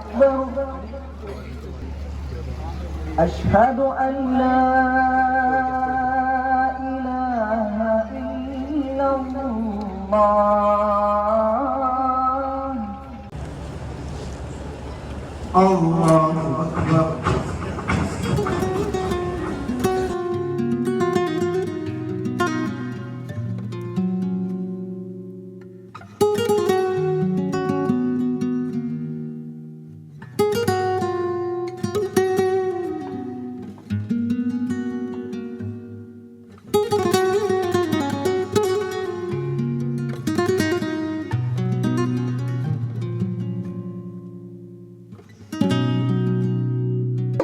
أكبر. أشهد أن لا إله إلا الله. الله أكبر.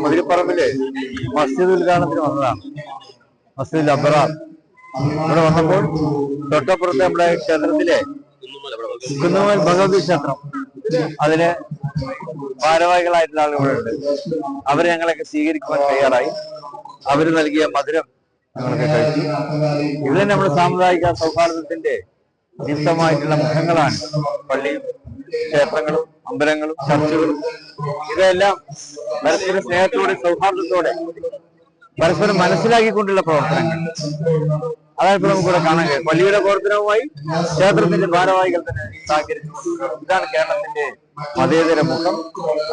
മുതിരിപ്പറമ്പിൽ മസ്ജിദ് ഉദ്ഘാടനത്തിന് വന്നതാണ്. മസ്ജിദ് അബ്രാർ ഇവിടെ വന്നപ്പോൾ തൊട്ടപ്പുറത്ത് നമ്മുടെ ക്ഷേത്രത്തിലെ കുന്നുമൽ ഭഗവതി ക്ഷേത്രം. അതിന് ഭാരവാഹികളായിട്ടുള്ള ആളുകൾ ഉണ്ട്. അവരെ ഞങ്ങളൊക്കെ സ്വീകരിക്കുവാൻ തയ്യാറായി. അവർ നൽകിയ മധുരം ഞങ്ങളൊക്കെ കഴിച്ചു. ഇത് നമ്മുടെ സാമുദായിക സൗഹാർദ്ദത്തിന്റെ നിയുക്തമായിട്ടുള്ള മുഖങ്ങളാണ്. പള്ളിയും ക്ഷേത്രങ്ങളും അമ്പലങ്ങളും ചർച്ചുകളും ഇതെല്ലാം പരസ്പര സ്നേഹത്തോടെ സൗഹാർദ്ദത്തോടെ പരസ്പരം മനസ്സിലാക്കിക്കൊണ്ടുള്ള പ്രവർത്തനങ്ങൾ. അതാണ് ഇപ്പോൾ നമുക്കിവിടെ കാണാൻ കഴിയും പള്ളിയുടെ പ്രവർത്തനവുമായി ക്ഷേത്രത്തിന്റെ ഭാരവാഹികൾ തന്നെ സഹകരിച്ചു ഇതാണ് കേരളത്തിന്റെ മതേതര മുഖം.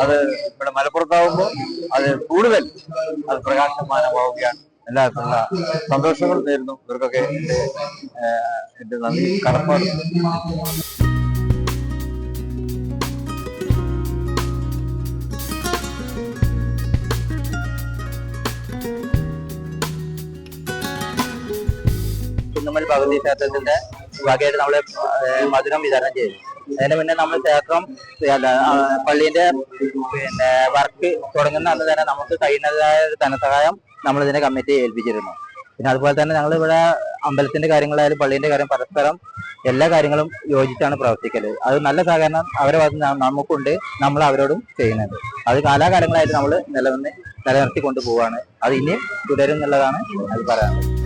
അത് ഇവിടെ മലപ്പുറത്താവുമ്പോൾ അത് കൂടുതൽ അത് പ്രകാശമാനമാവുകയാണ്. എല്ലാവർക്കുള്ള സന്തോഷങ്ങൾ നേരുന്നു. ഇവർക്കൊക്കെ എന്റെ എന്റെ നന്ദി കടപ്പാട്. കുന്നുമ്മൽ ഭഗവതി ക്ഷേത്രത്തിന്റെ വകയായിട്ട് നമ്മൾ മധുരം വിതരണം ചെയ്തു. അതിന് മുന്നേ നമ്മൾ ക്ഷേത്രം പള്ളിന്റെ പിന്നെ വർക്ക് തുടങ്ങുന്ന അന്ന് തന്നെ നമുക്ക് കഴിയുന്നതായ ഒരു ധനസഹായം നമ്മൾ ഇതിനെ കമ്മിറ്റി ഏൽപ്പിച്ചിരുന്നു. പിന്നെ അതുപോലെ തന്നെ ഞങ്ങൾ ഇവിടെ അമ്പലത്തിന്റെ കാര്യങ്ങളായാലും പള്ളിന്റെ കാര്യം പരസ്പരം എല്ലാ കാര്യങ്ങളും യോജിച്ചാണ് പ്രവർത്തിക്കൽ. അത് നല്ല സഹകരണം അവരെ നമുക്കുണ്ട് നമ്മൾ അവരോടും ചെയ്യുന്നുണ്ട്. അത് കാലാകാലങ്ങളായിട്ട് നമ്മൾ നിലനിന്ന് നിലനിർത്തി കൊണ്ടുപോവാണ് അത് ഇനിയും തുടരും എന്നുള്ളതാണ് അത് പറയാനുള്ളത്.